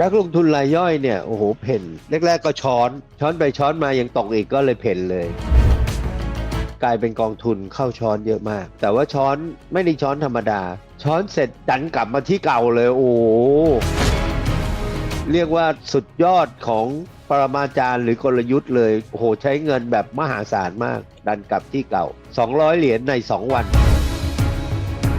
นักลงทุนรายย่อยเนี่ยโอ้โหเพ่นแรกๆก็ช้อน ช้อนไปช้อนมายังตกอีกก็เลยเพ่นเลย กลายเป็นกองทุนเข้าช้อนเยอะมาก แต่ว่าช้อนไม่ได้ช้อนธรรมดา ช้อนเสร็จดันกลับมาที่เก่าเลยโอ้โหเรียกว่าสุดยอดของปรมาจารย์หรือกลยุทธ์เลยโอ้โหใช้เงินแบบมหาศาลมาก ดันกลับที่เก่า 200 เหรียญใน 2 วัน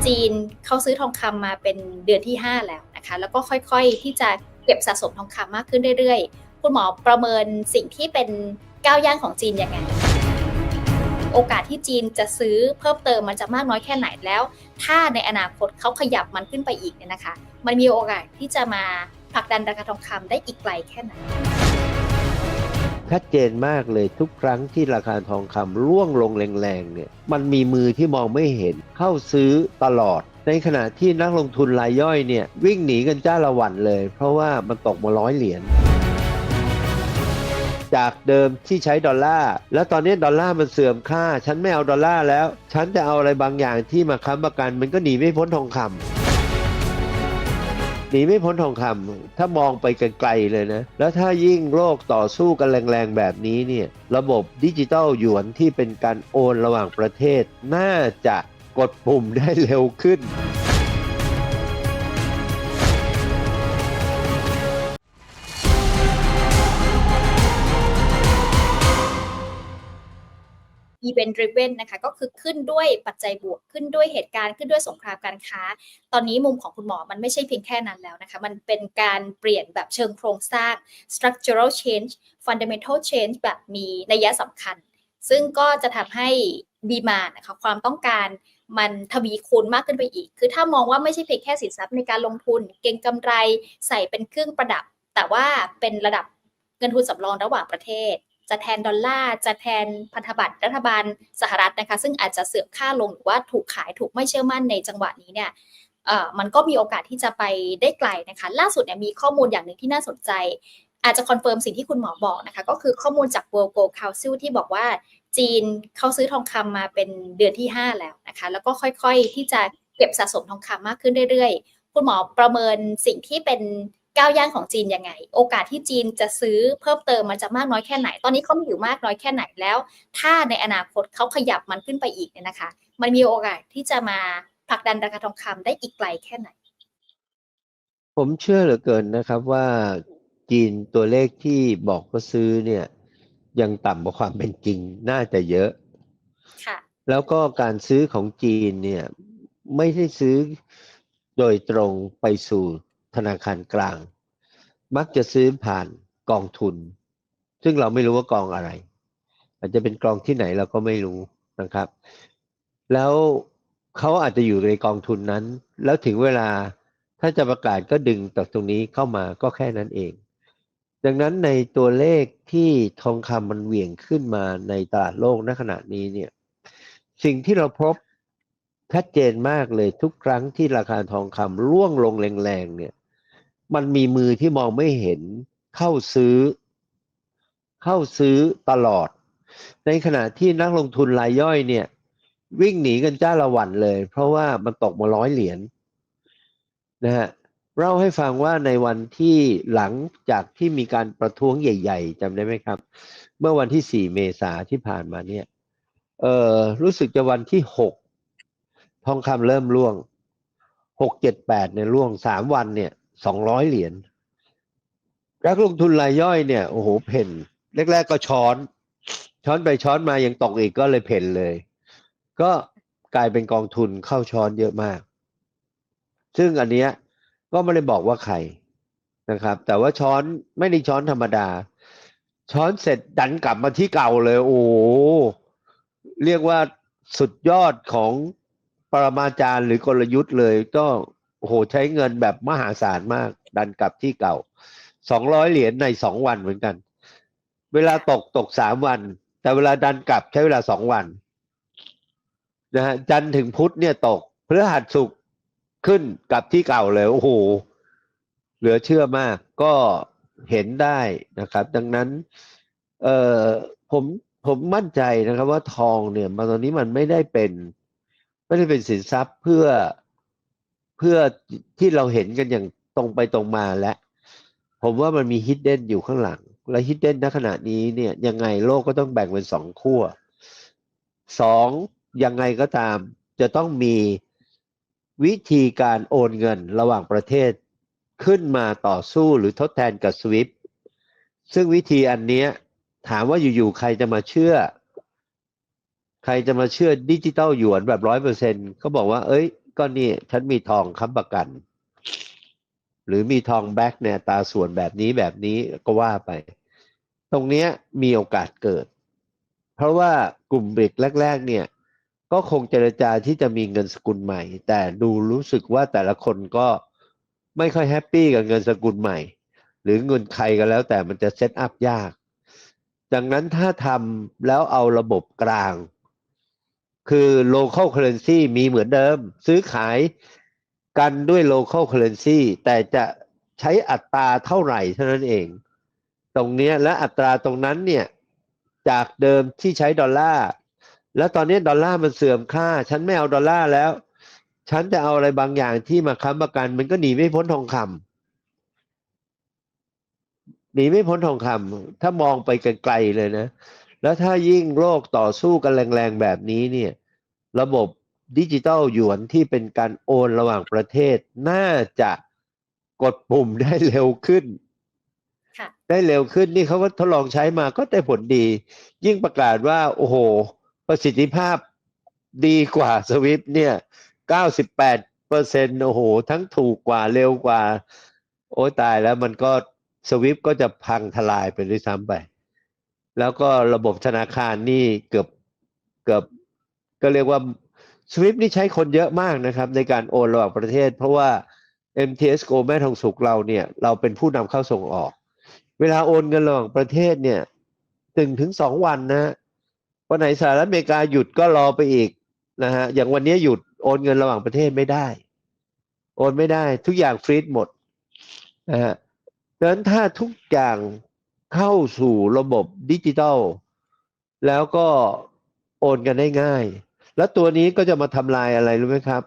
จีนเขาซื้อทองคำมาเป็นเดือนที่ 5 แล้วนะคะ แล้วก็ค่อยๆที่จะ เก็บสะสมทองคำมากขึ้นเรื่อยๆ คุณหมอประเมินสิ่งที่เป็นก้าวย่างของจีนยังไง โอกาสที่จีนจะซื้อเพิ่มเติมมันจะมากน้อยแค่ไหนแล้ว ถ้าในอนาคตเขาขยับมันขึ้นไปอีกเนี่ยนะคะ มันมีโอกาสที่จะมาผลักดันราคาทองคำได้อีกไกลแค่ไหนชัดเจนมากเลยทุกครั้งที่ราคาทองคำร่วงลงแรงๆเนี่ยมันมีมือที่มองไม่เห็นเข้าซื้อตลอด ในขณะที่นักลงทุนรายย่อยเนี่ยวิ่งหนีกันจ้าละวันเลย เพราะว่ามันตกมาร้อยเหรียญจากเดิมที่ใช้ดอลลาร์แล้วตอนนี้ดอลลาร์มันเสื่อมค่า ฉันไม่เอาดอลลาร์แล้ว ฉันจะเอาอะไรบางอย่างที่มาค้ำประกัน มันก็หนีไม่พ้นทองคำหนีไม่พ้นทองคำถ้ามองไปไกลๆเลยนะ แล้วถ้ายิ่งโลกต่อสู้กันแรงๆแบบนี้เนี่ยระบบดิจิตอลหยวนที่เป็นการโอนระหว่างประเทศ น่าจะ กดปุ่มได้เร็วขึ้น event driven นะคะก็คือขึ้นด้วยปัจจัยบวกขึ้นด้วยเหตุการณ์ขึ้นด้วยสงครามการค้า ตอนนี้มุมของคุณหมอมันไม่ใช่เพียงแค่นั้นแล้วนะคะมันเป็นการเปลี่ยนแบบเชิงโครงสร้าง structural change fundamental change แบบมีนัยสำคัญ ซึ่งก็จะทำให้ดีมานะคะความต้องการ มันทวีคูณมากขึ้นไปอีก คือถ้ามองว่าไม่ใช่เพียงแค่สินทรัพย์ในการลงทุน เก็งกำไรใส่เป็นเครื่องประดับ แต่ว่าเป็นระดับเงินทุนสำรองระหว่างประเทศ จะแทนดอลลาร์ จะแทนพันธบัตรรัฐบาลสหรัฐนะคะ ซึ่งอาจจะเสื่อมค่าลงหรือว่าถูกขายถูกไม่เชื่อมั่นในจังหวะนี้เนี่ยเอ่อมันก็มีโอกาสที่จะไปได้ไกลนะคะ ล่าสุดเนี่ยมีข้อมูลอย่างหนึ่งที่น่าสนใจ อาจจะคอนเฟิร์มสิ่งที่คุณหมอบอกนะคะ ก็คือข้อมูลจาก World Gold Council ที่บอกว่า จีนเขาซื้อทองคำมาเป็นเดือนที่ 5 แล้วนะคะ แล้วก็ค่อยๆที่จะเก็บสะสมทองคำมากขึ้นเรื่อยๆ คุณหมอประเมินสิ่งที่เป็นก้าวย่างของจีนยังไง โอกาสที่จีนจะซื้อเพิ่มเติมมันจะมากน้อยแค่ไหน ตอนนี้เขามีอยู่มากน้อยแค่ไหนแล้ว ถ้าในอนาคตเขาขยับมันขึ้นไปอีกเนี่ยนะคะ มันมีโอกาสที่จะมาผลักดันราคาทองคำได้อีกไกลแค่ไหน ผมเชื่อเหลือเกินนะครับว่าจีนตัวเลขที่บอกว่าซื้อเนี่ย ยังต่ำกว่าความเป็นจริงน่าจะเยอะค่ะแล้วก็การซื้อของจีนเนี่ยไม่ได้ซื้อโดยตรงไปสู่ธนาคารกลาง มักจะซื้อผ่านกองทุน ซึ่งเราไม่รู้ว่ากองอะไร อาจจะเป็นกองที่ไหนเราก็ไม่รู้นะครับ แล้วเขาอาจจะอยู่ในกองทุนนั้น แล้วถึงเวลาถ้าจะประกาศก็ดึงจากตรงนี้เข้ามาก็แค่นั้นเอง ดังนั้นในตัวเลขที่ทองคำมันเหวี่ยงขึ้นมาในตลาดโลกณขณะนี้เนี่ย สิ่งที่เราพบชัดเจนมากเลยทุกครั้งที่ราคาทองคำร่วงลงแรงๆเนี่ย มันมีมือที่มองไม่เห็นเข้าซื้อ เข้าซื้อตลอด ในขณะที่นักลงทุนรายย่อยเนี่ย วิ่งหนีกันจ้าละวันเลย เพราะว่ามันตกมาร้อยเหรียญนะฮะ เล่าให้ฟังว่าในวันที่หลังจากที่มีการประท้วงใหญ่ ๆจำได้ไหมครับ เมื่อวันที่ 4 เมษาที่ผ่านมาเนี่ย เออรู้สึกจะวันที่ 6 ทองคำเริ่มร่วง 6 7 8เนี่ยร่วง 3 วันเนี่ย 200 เหรียญนักลงทุนรายย่อยเนี่ยโอ้โหเพ่นแรกๆก็ช้อน ช้อนไปช้อนมายังตกอีกก็เลยเพ่นเลย ก็กลายเป็นกองทุนเข้าช้อนเยอะมาก ซึ่งอันเนี้ย ก็ไม่ได้บอกว่าใครนะครับ แต่ว่าช้อนไม่ได้ช้อนธรรมดา ช้อนเสร็จดันกลับมาที่เก่าเลย โอ้เรียกว่าสุดยอดของปรมาจารย์หรือกลยุทธ์เลย ก็โหใช้เงินแบบมหาศาลมาก ดันกลับที่เก่าสองร้อยเหรียญในสองวันเหมือนกัน เวลาตกตกสามวัน แต่เวลาดันกลับใช้เวลาสองวันนะฮะจันถึงพุธเนี่ยตกพฤหัสศุก ขึ้นกับที่เก่าเลยโอ้โหเหลือเชื่อมากก็เห็นได้นะครับ ดังนั้นเอ่อผมผมมั่นใจนะครับว่าทองเนี่ยมาตอนนี้มันไม่ได้เป็น ไม่ได้เป็นสินทรัพย์เพื่อเพื่อที่เราเห็นกันอย่างตรงไปตรงมาแล้วผมว่ามันมีฮิดเด้นอยู่ข้างหลัง และฮิดเด้นณขณะนี้เนี่ยยังไงโลกก็ต้องแบ่งเป็นสองขั้วสองยังไงก็ตามจะต้องมี วิธีการโอนเงินระหว่างประเทศขึ้นมาต่อสู้หรือทดแทนกับสวิฟซึ่งวิธีอันเนี้ยถามว่าอยู่ๆใครจะมาเชื่อ ใครจะมาเชื่อดิจิตอลหยวนแบบร้อยเปอร์เซ็นเขาบอกว่า เอ้ย ก็นี่ฉันมีทองค้ำประกัน หรือมีทองแบ็กเนี่ยตาส่วนแบบนี้แบบนี้ก็ว่าไป ตรงเนี้ยมีโอกาสเกิด เพราะว่ากลุ่มเบรกแรก ๆ เนี่ย ก็คงเจรจาที่จะมีเงินสกุลใหม่ แต่ดูรู้สึกว่าแต่ละคนก็ไม่ค่อยแฮปปี้กับเงินสกุลใหม่ หรือเงินใครก็แล้วแต่มันจะเซตอัพยาก ดังนั้นถ้าทำแล้วเอาระบบกลาง คือ local currency มีเหมือนเดิม ซื้อขายกันด้วย local currency แต่จะใช้อัตราเท่าไหร่เท่านั้นเอง ตรงนี้และอัตราตรงนั้นเนี่ย จากเดิมที่ใช้ดอลลาร์ แล้วตอนนี้ดอลลาร์มันเสื่อมค่า ฉันไม่เอาดอลลาร์แล้ว ฉันจะเอาอะไรบางอย่างที่มาค้ำประกัน มันก็หนีไม่พ้นทองคำหนีไม่พ้นทองคำถ้ามองไปไกลๆเลยนะ แล้วถ้ายิ่งโลกต่อสู้กันแรงๆแบบนี้เนี่ย ระบบดิจิตอลหยวนที่เป็นการโอนระหว่างประเทศ น่าจะกดปุ่มได้เร็วขึ้นค่ะได้เร็วขึ้นนี่เขาก็ทดลองใช้มาก็ได้ผลดี ยิ่งประกาศว่า โอ้โห ประสิทธิภาพดีกว่าสวิฟเนี่ย98เปอร์เซ็นโอ้โห ทั้งถูกกว่าเร็วกว่า โอ้ตายแล้วมันก็สวิฟก็จะพังทลายไปด้วยซ้ำไป แล้วก็ระบบธนาคารนี่เกือบเกือบก็เรียกว่าสวิฟนี่ใช้คนเยอะมากนะครับ ในการโอนระหว่างประเทศ เพราะว่า MTS Go แม่ทองสุกเราเนี่ย เราเป็นผู้นำเข้าส่งออก เวลาโอนเงินระหว่างประเทศเนี่ยถึงถึงสองวันนะ วันไหนสหรัฐอเมริกาหยุดก็รอไปอีกนะฮะอย่างวันนี้หยุดโอนเงินระหว่างประเทศไม่ได้ โอนไม่ได้ ทุกอย่างฟรีดหมดนะฮะดังนั้นถ้าทุกอย่างเข้าสู่ระบบดิจิตอลแล้วก็โอนกันได้ง่าย แล้วตัวนี้ก็จะมาทำลายอะไรรู้ไหมครับ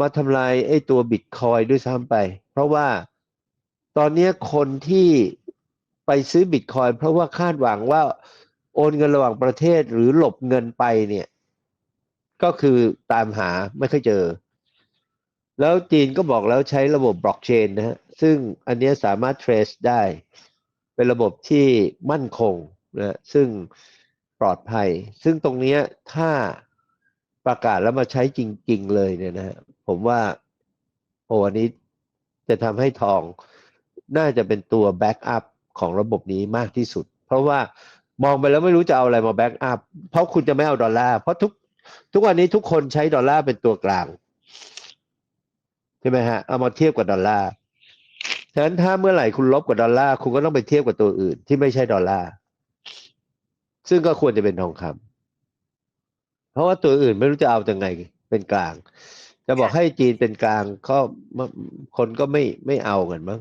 มาทำลายไอ้ตัวบิตคอยด้วยซ้ำไป เพราะว่าตอนนี้คนที่ไปซื้อบิตคอยเพราะว่าคาดหวังว่า โอนเงินระหว่างประเทศหรือหลบเงินไปเนี่ย ก็คือตามหาไม่ค่อยเจอ แล้วจีนก็บอกแล้วใช้ระบบบล็อกเชนนะฮะซึ่งอันเนี้ยสามารถ trace ได้ เป็นระบบที่มั่นคงนะซึ่งปลอดภัย ซึ่งตรงเนี้ยถ้าประกาศแล้วมาใช้จริง ๆ เลยเนี่ยนะฮะผมว่าโอ้อันนี้จะทำให้ทองน่าจะเป็นตัวแบ็กอัพของระบบนี้มากที่สุด เพราะว่า มองไปแล้วไม่รู้จะเอาอะไรมาแบ็กอัพเพราะคุณจะไม่เอาดอลลาร์เพราะทุกทุกวันนี้ทุกคนใช้ดอลลาร์เป็นตัวกลางใช่ไหมฮะเอามาเทียบกับดอลลาร์ฉะนั้นถ้าเมื่อไหร่คุณลบกับดอลลาร์คุณก็ต้องไปเทียบกับตัวอื่น ที่ไม่ใช่ดอลลาร์ซึ่งก็ควรจะเป็นทองคำเพราะว่าตัวอื่นไม่รู้จะเอายังไงเป็นกลาง จะบอกให้จีนเป็นกลางก็คนก็ไม่ไม่เอากันมั้ง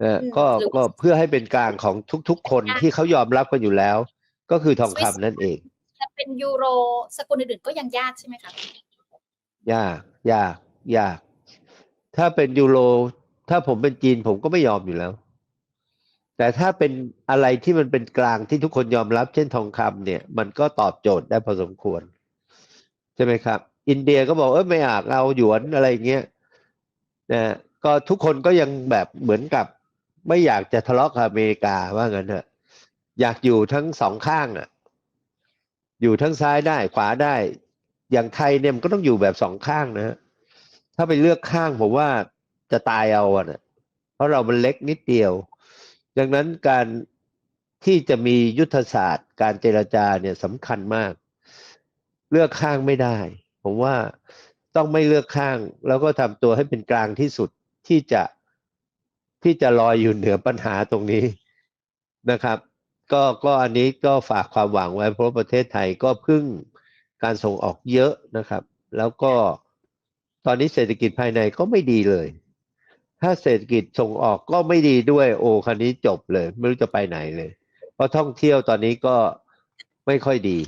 เออก็ก็เพื่อให้เป็นกลางของทุก ๆ คนที่เขายอมรับกันอยู่แล้ว ก็คือทองคำนั่นเอง จะเป็นยูโรสกุลอื่นๆก็ยังยากใช่ไหมคะยากยากยาก ถ้าเป็นยูโร ถ้าผมเป็นจีนผมก็ไม่ยอมอยู่แล้ว แต่ถ้าเป็นอะไรที่มันเป็นกลางที่ทุกคนยอมรับ เช่นทองคำเนี่ย มันก็ตอบโจทย์ได้พอสมควร ใช่ไหมครับ อินเดียก็บอกเออไม่อยากเอาหยวนอะไรเงี้ยนะก็ทุกคนก็ยังแบบเหมือนกับ ไม่อยากจะทะเลาะกับอเมริกาว่างั้นเถอะอยากอยู่ทั้งสองข้างอะ อยู่ทั้งซ้ายได้ขวาได้ อย่างไทยเนี่ยมันก็ต้องอยู่แบบสองข้างนะ ถ้าไปเลือกข้างผมว่าจะตายเอาอะนะเพราะเรามันเล็กนิดเดียว ดังนั้นการที่จะมียุทธศาสตร์ การเจรจาเนี่ยสำคัญมาก เลือกข้างไม่ได้ ผมว่าต้องไม่เลือกข้าง แล้วก็ทำตัวให้เป็นกลางที่สุดที่จะ ที่จะลอยอยู่เหนือปัญหาตรงนี้นะครับ ก็ก็อันนี้ก็ฝากความหวังไว้เพราะประเทศไทยก็พึ่งการส่งออกเยอะนะครับ แล้วก็ตอนนี้เศรษฐกิจภายในก็ไม่ดีเลย ถ้าเศรษฐกิจส่งออกก็ไม่ดีด้วย โอ้คันนี้จบเลย ไม่รู้จะไปไหนเลย เพราะท่องเที่ยวตอนนี้ก็ไม่ค่อยดี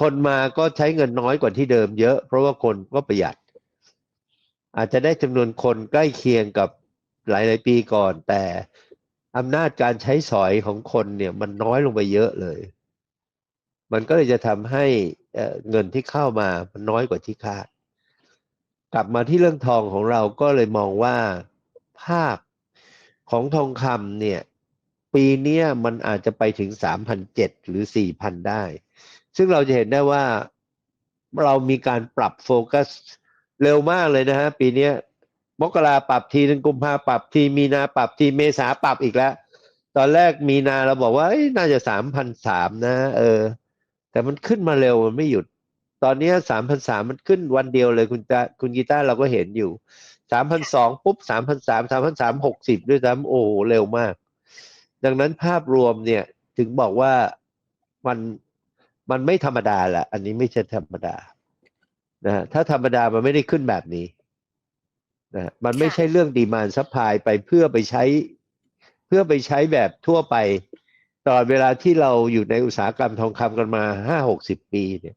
คนมาก็ใช้เงินน้อยกว่าที่เดิมเยอะ เพราะว่าคนก็ประหยัด อาจจะได้จำนวนคนใกล้เคียงกับ หลายหลาย ๆ ปีก่อน แต่อำนาจการใช้สอยของคนเนี่ยมันน้อยลงไปเยอะเลย มันก็เลยจะทำให้เเงินที่เข้ามามันน้อยกว่าที่คาด กลับมาที่เรื่องทองของเราก็เลยมองว่าภาพของทองคำเนี่ย ปีนี้มันอาจจะไปถึงสามพันเจ็ดหรือสี่พันได้ ซึ่งเราจะเห็นได้ว่าเรามีการปรับโฟกัสเร็วมากเลยนะฮะปีนี้ มกราปรับทีนึงกุมภาปรับทีมีนาปรับทีเมษาปรับอีกแล้ว ตอนแรกมีนาเราบอกว่าน่าจะสามพันสามนะ เออ แต่มันขึ้นมาเร็วมันไม่หยุด ตอนนี้สามพันสามมันขึ้นวันเดียวเลยคุณตาคุณกีตาร์เราก็เห็นอยู่สามพันสองปุ๊บสามพันสามสามพันสามหกสิบด้วยซ้ำโอ้เร็วมาก ดังนั้นภาพรวมเนี่ยถึงบอกว่ามันมันไม่ธรรมดาแหละอันนี้ไม่ใช่ธรรมดานะถ้าธรรมดามันไม่ได้ขึ้นแบบนี้ นะฮะมันไม่ค่ะใช่เรื่องดีมานซัพพลายไปเพื่อไปใช้ เพื่อไปใช้แบบทั่วไปตลอดเวลาที่เราอยู่ในอุตสาหกรรมทองคำกันมาห้าหกสิบปีเนี่ย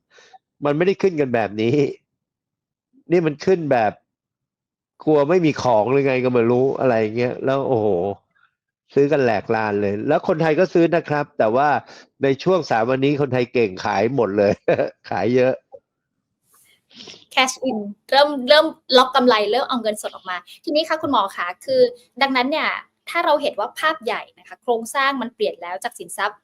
มันไม่ได้ขึ้นกันแบบนี้ นี่มันขึ้นแบบกลัวไม่มีของหรือไงก็ไม่รู้อะไรเงี้ยแล้วโอ้โห ซื้อกันแหลกลานเลย แล้วคนไทยก็ซื้อนะครับ แต่ว่าในช่วงสามวันนี้คนไทยเก่งขายหมดเลย ขายเยอะ cash in เริ่มเริ่มล็อกกำไรเริ่มเอาเงินสดออกมา ทีนี้ค่ะคุณหมอคะคือ ดังนั้นเนี่ยถ้าเราเห็นว่าภาพใหญ่นะคะ โครงสร้างมันเปลี่ยนแล้วจากสินทรัพย์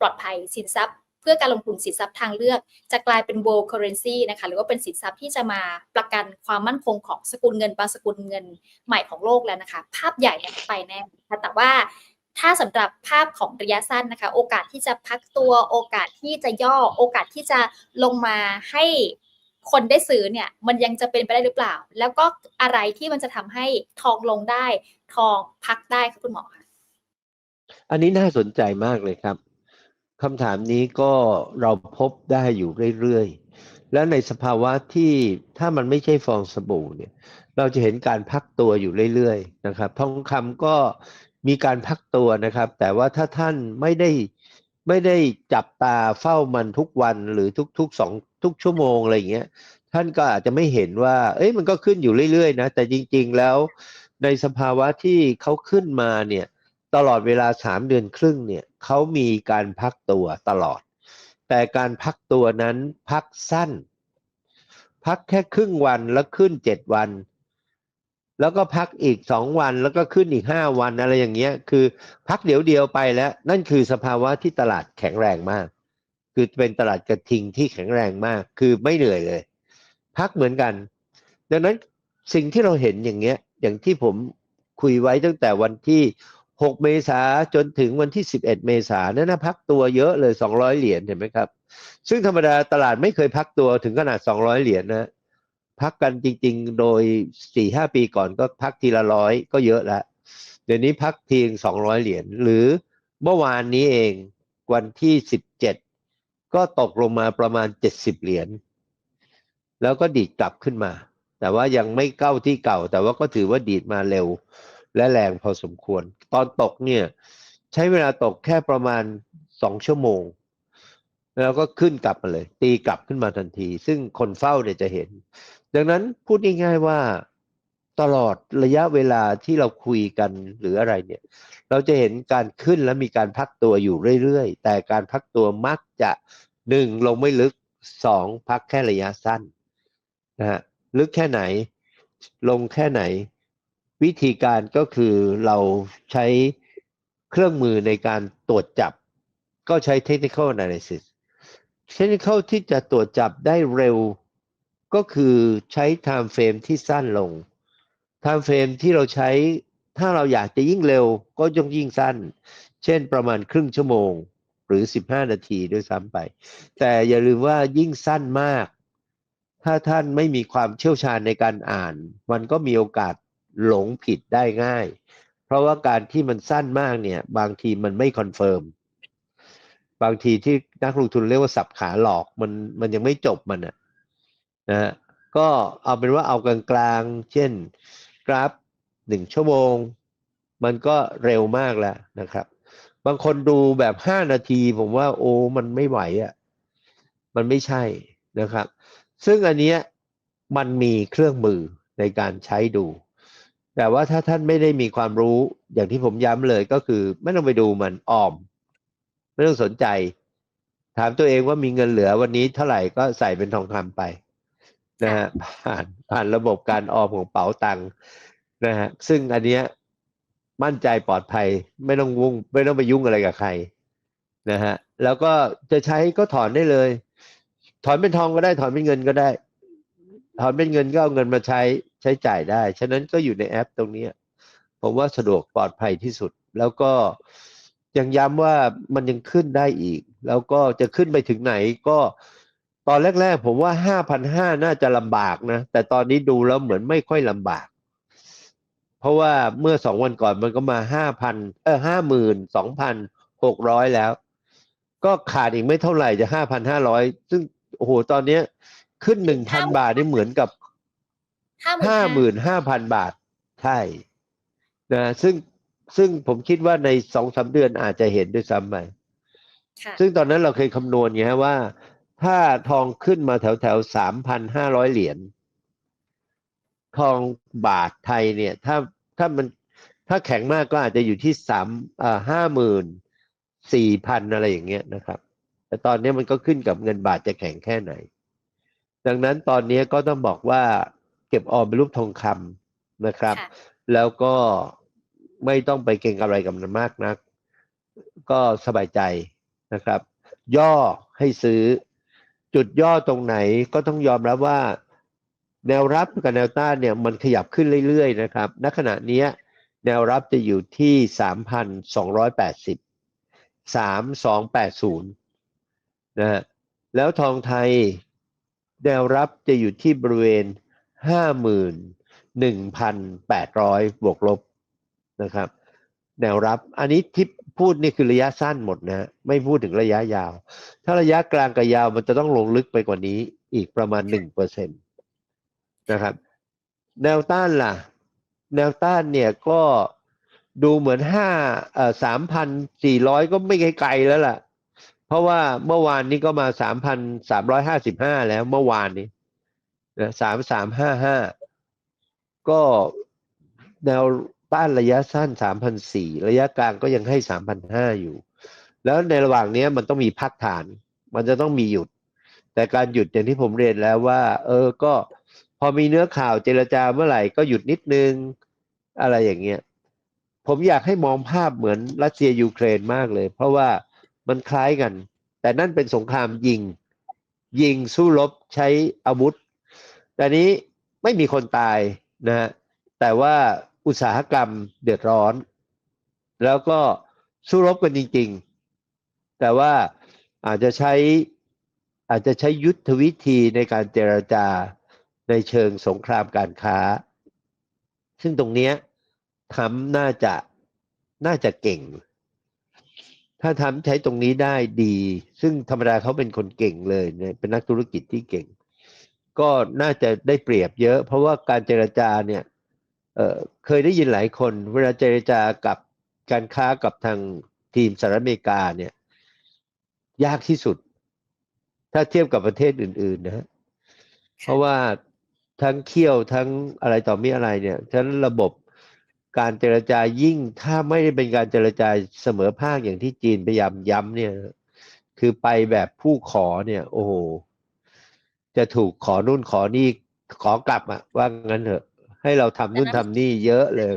ปลอดภัยสินทรัพย์ เพื่อการลงทุนสินทรัพย์ทางเลือก จะกลายเป็น world currency นะคะหรือว่าเป็นสินทรัพย์ที่จะมาประกันความมั่นคงของสกุลเงินบางสกุลเงินใหม่ของโลกแล้วนะคะ ภาพใหญ่เนี่ยไปแน่นะคะแต่ว่าถ้าสำหรับภาพของระยะสั้นนะคะ โอกาสที่จะพักตัวโอกาสที่จะย่อโอกาสที่จะลงมาให้ คนได้ซื้อเนี่ยมันยังจะเป็นไปได้หรือเปล่า แล้วก็อะไรที่มันจะทำให้ทองลงได้ ทองพักได้คะคุณหมอคะอันนี้น่าสนใจมากเลยครับคำถามนี้ก็เราพบได้อยู่เรื่อยๆ และในสภาวะที่ถ้ามันไม่ใช่ฟองสบู่เนี่ย เราจะเห็นการพักตัวอยู่เรื่อยๆนะครับ ทองคำก็มีการพักตัวนะครับ แต่ว่าถ้าท่านไม่ได้ ไม่ได้จับตาเฝ้ามันทุกวันหรือทุกๆสองทุกชั่วโมงอะไรอย่างเงี้ยท่านก็อาจจะไม่เห็นว่า เอ้ยมันก็ขึ้นอยู่เรื่อยๆนะแต่จริง ๆแล้ว ในสภาวะที่เขาขึ้นมาเนี่ยตลอดเวลาสามเดือนครึ่งเนี่ยเขามีการพักตัวตลอด แต่การพักตัวนั้นพักสั้น พักแค่ครึ่งวันแล้วขึ้นเจ็ดวัน แล้วก็พักอีกสองวันแล้วก็ขึ้นอีกห้าวันอะไรอย่างเงี้ย คือพักเดี๋ยวเดียวไปแล้ว นั่นคือสภาวะที่ตลาดแข็งแรงมาก คือเป็นตลาดกระทิงที่แข็งแรงมาก คือไม่เหนื่อยเลย พักเหมือนกัน ดังนั้นสิ่งที่เราเห็นอย่างเงี้ย อย่างที่ผมคุยไว้ตั้งแต่วันที่ 6 เมษาจนถึงวันที่ 11 เมษานั่นนะพักตัวเยอะเลย 200 เหรียญเห็นไหมครับ ซึ่งธรรมดาตลาดไม่เคยพักตัวถึงขนาด 200 เหรียญนะ พักกันจริง ๆ โดย4-5ปีก่อนก็พักทีละร้อยก็เยอะแล้วเดี๋ยวนี้พักทียง200เหรียญหรือเมื่อวานนี้เองวันที่17ก็ตกลงมาประมาณ70เหรียญแล้วก็ดีดกลับขึ้นมา แต่ว่ายังไม่เก้าที่เก่า แต่ว่าก็ถือว่าดีดมาเร็ว และแรงพอสมควร ตอนตกเนี่ยใช้เวลาตกแค่ประมาณสองชั่วโมง แล้วก็ขึ้นกลับมาเลย ตีกลับขึ้นมาทันที ซึ่งคนเฝ้าเนี่ยจะเห็น ดังนั้นพูดง่ายๆว่าตลอดระยะเวลาที่เราคุยกันหรืออะไรเนี่ย เราจะเห็นการขึ้นและมีการพักตัวอยู่เรื่อยๆ แต่การพักตัวมักจะหนึ่งลงไม่ลึกสองพักแค่ระยะสั้นนะฮะลึกแค่ไหน ลงแค่ไหน วิธีการก็คือเราใช้เครื่องมือในการตรวจจับ ก็ใช้ technical analysis technical ที่จะตรวจจับได้เร็ว ก็คือใช้ time frame ที่สั้นลง time frame ที่เราใช้ถ้าเราอยากจะยิ่งเร็วก็ต้งยิ่งสั้น เช่นประมาณครึ่งชั่วโมงหรือ 15 นาทีด้วยซ้ำไป แต่อย่าลืมว่ายิ่งสั้นมาก ถ้าท่านไม่มีความเชี่ยวชาญในการอ่าน มันก็มีโอกาสหลงผิดได้ง่าย เพราะว่าการที่มันสั้นมากเนี่ย บางทีมันไม่คอนเฟิร์มบางทีที่นักลงทุนเรียกว่าสับขาหลอกมันมันยังไม่จบมันอะ นะฮะก็เอาเป็นว่าเอากลางๆ เช่นกราฟหนึ่งชั่วโมง มันก็เร็วมากแล้วนะครับ บางคนดูแบบห้านาทีผมว่าโอ้มันไม่ไหวอะ่ะมันไม่ใช่นะครับ ซึ่งอันเนี้ยมันมีเครื่องมือในการใช้ดู แต่ว่าถ้าท่านไม่ได้มีความรู้อย่างที่ผมย้ำเลยก็คือ ไม่ต้องไปดูมันออม ไม่ต้องสนใจ ถามตัวเองว่ามีเงินเหลือวันนี้เท่าไหร่ก็ใส่เป็นทองคำไป นะฮะผ่านผ่านระบบการออมของเป๋าตังค์นะฮะซึ่งอันเนี้ยมั่นใจปลอดภัยไม่ต้องวุ่งไม่ต้องไปยุ่งอะไรกับใครนะฮะแล้วก็จะใช้ก็ถอนได้เลย ถอนเป็นทองก็ได้ถอนเป็นเงินก็ได้ ถอนเป็นเงินก็เอาเงินมาใช้ใช้จ่ายได้ ฉะนั้นก็อยู่ในแอปตรงเนี้ยผมว่าสะดวกปลอดภัยที่สุด แล้วก็ยังย้ำว่ามันยังขึ้นได้อีก แล้วก็จะขึ้นไปถึงไหนก็ ตอนแรก ๆ ผมว่าห้าพันห้าน่าจะลำบากนะ แต่ตอนนี้ดูแล้วเหมือนไม่ค่อยลำบาก เพราะว่าเมื่อสองวันก่อนมันก็มาห้าพันเออห้าหมื่นสองพันหกร้อยแล้ว ก็ขาดอีกไม่เท่าไหร่จะห้าพันห้าร้อยซึ่งโอ้โหตอนเนี้ย ขึ้นหนึ่งพันบาทนี่เหมือนกับห้าห้าหหมื่มื่นนห้าพันบาท ใช่นะซึ่งซึ่งผมคิดว่าในสองสามเดือนอาจจะเห็นด้วยซ้ำไปค่ะซึ่งตอนนั้นเราเคยคำนวณไงฮะว่า ถ้าทองขึ้นมาแถวแถวสามพันห้าร้อยเหรียญทองบาทไทยเนี่ย ถ้าถ้ามันถ้าแข็งมากก็อาจจะอยู่ที่สามอ่าห้าหมื่นสี่พันอะไรอย่างเงี้ยนะครับ แต่ตอนนี้มันก็ขึ้นกับเงินบาทจะแข็งแค่ไหน ดังนั้นตอนนี้ก็ต้องบอกว่าเก็บออมเป็นรูปทองคำนะครับค่ะแล้วก็ไม่ต้องไปเก่งอะไรกับมันมากนัก ก็สบายใจนะครับ ย่อให้ซื้อ จุดย่อตรงไหนก็ต้องยอมรับว่า แนวรับกับแนวต้านเนี่ยมันขยับขึ้นเรื่อยๆนะครับ ณ ขณะนี้แนวรับจะอยู่ที่สามพันสองร้อยแปดสิบสามสองแปดศูนย์นะฮะ แล้วทองไทยแนวรับจะอยู่ที่บริเวณห้าหมื่นหนึ่งพันแปดร้อยบวกลบนะครับ แนวรับ อันนี้ที่พูดนี่คือระยะสั้นหมดนะไม่พูดถึงระยะยาว ถ้าระยะกลางกับยาวมันจะต้องลงลึกไปกว่านี้อีกประมาณหนึ่งเปอร์เซ็นตนะครับ แนวต้านล่ะ แนวต้านเนี่ยก็ดูเหมือนห้าเอ่อสามพันสี่ร้อยก็ไม่ไกลๆแล้วล่ะ เพราะว่าเมื่อวานนี้ก็มาสามพันสามร้อยห้าสิบห้าแล้วเมื่อวานนี้นะสามสามห้าห้าก็แนว ต้านระยะสั้นสามพันสี่ระยะกลางก็ยังให้สามพันห้าอยู่ แล้วในระหว่างนี้มันต้องมีพักฐาน มันจะต้องมีหยุด แต่การหยุดอย่างที่ผมเรียนแล้วว่า เออก็พอมีเนื้อข่าวเจรจาเมื่อไหร่ก็หยุดนิดนึงอะไรอย่างเงี้ย ผมอยากให้มองภาพเหมือนรัสเซียยูเครนมากเลย เพราะว่ามันคล้ายกัน แต่นั่นเป็นสงครามยิง ยิงสู้รบใช้อาวุธ แต่นี้ไม่มีคนตายนะฮะแต่ว่า อุตสาหกรรมเดือดร้อน แล้วก็สู้รบกันจริง ๆ แต่ว่าอาจจะใช้อาจจะใช้ยุทธวิธีในการเจรจาในเชิงสงครามการค้า ซึ่งตรงเนี้ยทำน่าจะน่าจะเก่ง ถ้าทำใช้ตรงนี้ได้ดี ซึ่งธรรมดาเขาเป็นคนเก่งเลยเนี่ยเป็นนักธุรกิจที่เก่ง ก็น่าจะได้เปรียบเยอะ เพราะว่าการเจรจาเนี่ย เอ่อเคยได้ยินหลายคน เวลาเจรจากับการค้ากับทางทีมสหรัฐอเมริกาเนี่ย ยากที่สุด ถ้าเทียบกับประเทศอื่น ๆนะฮะเพราะว่าทั้งเคี่ยวทั้งอะไรต่อมีอะไรเนี่ยฉะนั้นระบบการเจรจายิ่ง ถ้าไม่ได้เป็นการเจรจาเสมอภาคอย่างที่จีนพยายามย้ำเนี่ย คือไปแบบผู้ขอเนี่ย โอ้โหจะถูกขอนู่นขอนี่ขอกลับอะว่างั้นเถอะ ให้เราทำนู่นทำนี่เยอะเลย